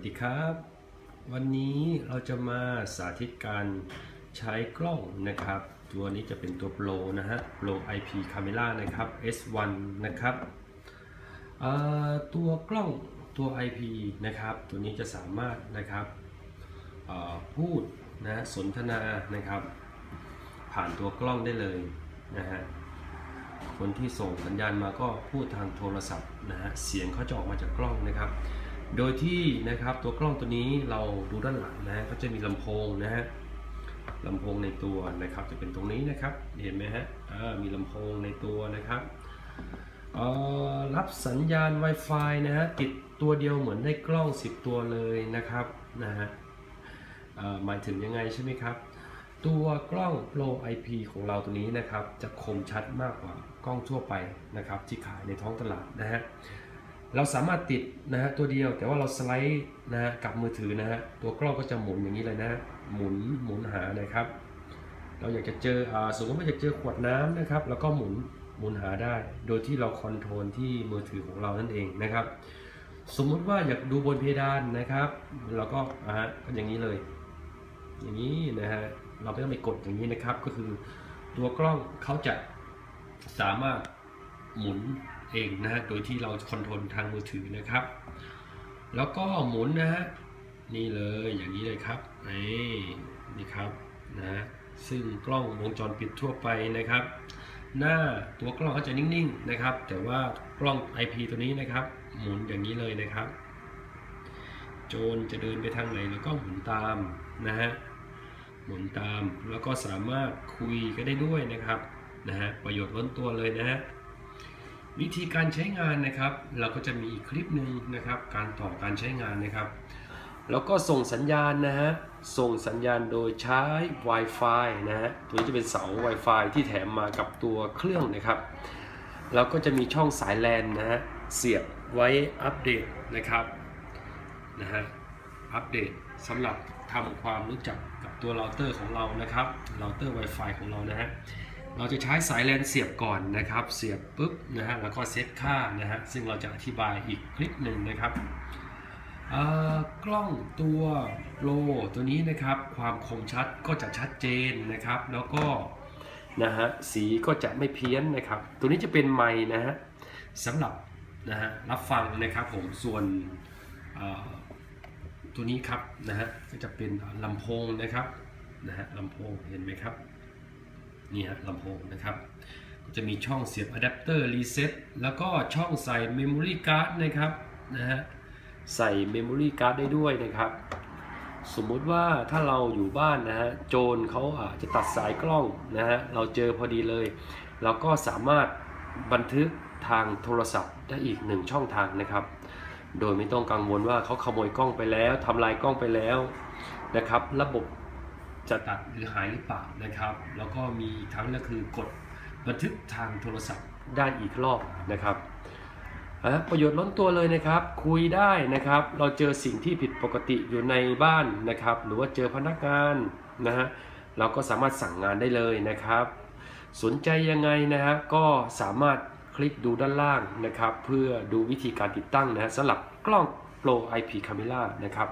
สดีครับ วันนี้เราจะมาสาธิตการใช้กล้องนะครับ ตัวนี้จะเป็นตัว Pro นะฮะ Pro IP Camera นะครับ S1 นะครับตัวกล้องตัว IP นะครับ ตัวนี้จะสามารถนะครับพูดนะสนทนานะครับ ผ่านตัวกล้องได้เลยนะฮะคนที่ส่งสัญญาณมาก็พูดทางโทรศัพท์นะฮะเสียงเขาจะออกมาจากกล้องนะครับ โดยที่นะครับตัวกล้องตัวนี้เราดูด้านหลังนะฮะก็จะมีลำโพงนะฮะลำโพงในตัวนะครับจะเป็นตรงนี้นะครับเห็นไหมฮะมีลำโพงในตัวนะครับรับสัญญาณ Wi-Fi นะฮะติดตัวเดียวเหมือนได้กล้อง 10 ตัวเลยนะครับนะฮะหมายถึงยังไงใช่ไหมครับ ตัวกล้อง Pro IP ของเราตัวนี้นะครับ จะคมชัดมากกว่ากล้องทั่วไปนะครับ ที่ขายในท้องตลาดนะฮะ เราสามารถติดนะฮะตัวเดียวแต่ว่าเราสไลด์นะฮะกับมือถือนะฮะตัวกล้องก็จะหมุนอย่างนี้เลยนะหมุนหมุนหานะครับ เราอยากจะเจออ่าสมมติว่าอยากเจอขวดน้ำนะครับ แล้วก็หมุนหมุนหาได้ โดยที่เราคอนโทรลที่มือถือของเรานั่นเองนะครับ สมมุติว่าอยากดูบนเพดานนะครับ เราก็อ่าก็อย่างนี้เลย อย่างนี้นะฮะเราไม่ต้องไปกดอย่างนี้นะครับ ก็คือตัวกล้องเขาจะสามารถ หมุนเองนะฮะโดยที่เราคอนโทรลทางมือถือนะครับ แล้วก็หมุนนะฮะนี่เลยอย่างนี้เลยครับนี่นี่ครับนะซึ่งกล้องวงจรปิดทั่วไปนะครับ หน้าตัวกล้องเขาจะนิ่งๆนะครับ แต่ว่ากล้อง IP ตัวนี้นะครับ หมุนอย่างนี้เลยนะครับ โจรจะเดินไปทางไหนแล้วก็หมุนตามนะฮะหมุนตามแล้วก็สามารถคุยก็ได้ด้วยนะครับนะฮะประโยชน์ล้นตัวเลยนะฮะ วิธีการใช้งานนะครับ เราก็จะมีอีกคลิปหนึ่งนะครับ การต่อการใช้งานนะครับ แล้วก็ส่งสัญญาณนะฮะส่งสัญญาณโดยใช้ Wi-Fi นะฮะตัวนี้จะเป็นเสา Wi-Fi ที่แถมมากับตัวเครื่องนะครับแล้วก็จะมีช่องสายแลนนะฮะเสียบไว้อัปเดตนะครับนะฮะอัปเดตสำหรับทำความรู้จักกับตัวเราเตอร์ของเรานะครับเราเตอร์ Wi-Fi ของเรานะฮะ เราจะใช้สายแลนเสียบก่อนนะครับ เสียบปุ๊บนะฮะแล้วก็เซตค่านะฮะซึ่งเราจะอธิบายอีกคลิปหนึ่งนะครับกล้องตัวโลตัวนี้นะครับ ความคมชัดก็จะชัดเจนนะครับ แล้วก็นะฮะสีก็จะไม่เพี้ยนนะครับ ตัวนี้จะเป็นไมค์นะฮะสำหรับนะฮะรับฟังนะครับผมส่วนตัวนี้ครับนะฮะก็จะเป็นลำโพงนะครับนะฮะลำโพงเห็นไหมครับ นี่ฮะลำโพงนะครับ ก็จะมีช่องเสียบอะแดปเตอร์รีเซ็ตแล้วก็ช่องใส่เมมโมรี่การ์ดนะครับนะฮะใส่เมมโมรี่การ์ดได้ด้วยนะครับ สมมุติว่าถ้าเราอยู่บ้านนะฮะโจรเขาอาจจะตัดสายกล้องนะฮะเราเจอพอดีเลย เราก็สามารถบันทึกทางโทรศัพท์ได้อีกหนึ่งช่องทางนะครับ โดยไม่ต้องกังวลว่าเขาขโมยกล้องไปแล้วทำลายกล้องไปแล้วนะครับ ระบบ จะตัดหรือหายหรือเปล่านะครับ แล้วก็มีอีกทั้งก็คือกดบันทึกทางโทรศัพท์ได้อีกรอบนะครับประโยชน์ล้นตัวเลยนะครับ คุยได้นะครับ เราเจอสิ่งที่ผิดปกติอยู่ในบ้านนะครับ หรือว่าเจอพนักงานนะฮะเราก็สามารถสั่งงานได้เลยนะครับ สนใจยังไงนะฮะก็สามารถคลิกดูด้านล่างนะครับ เพื่อดูวิธีการติดตั้งนะฮะสำหรับกล้อง Pro IP Camera นะครับ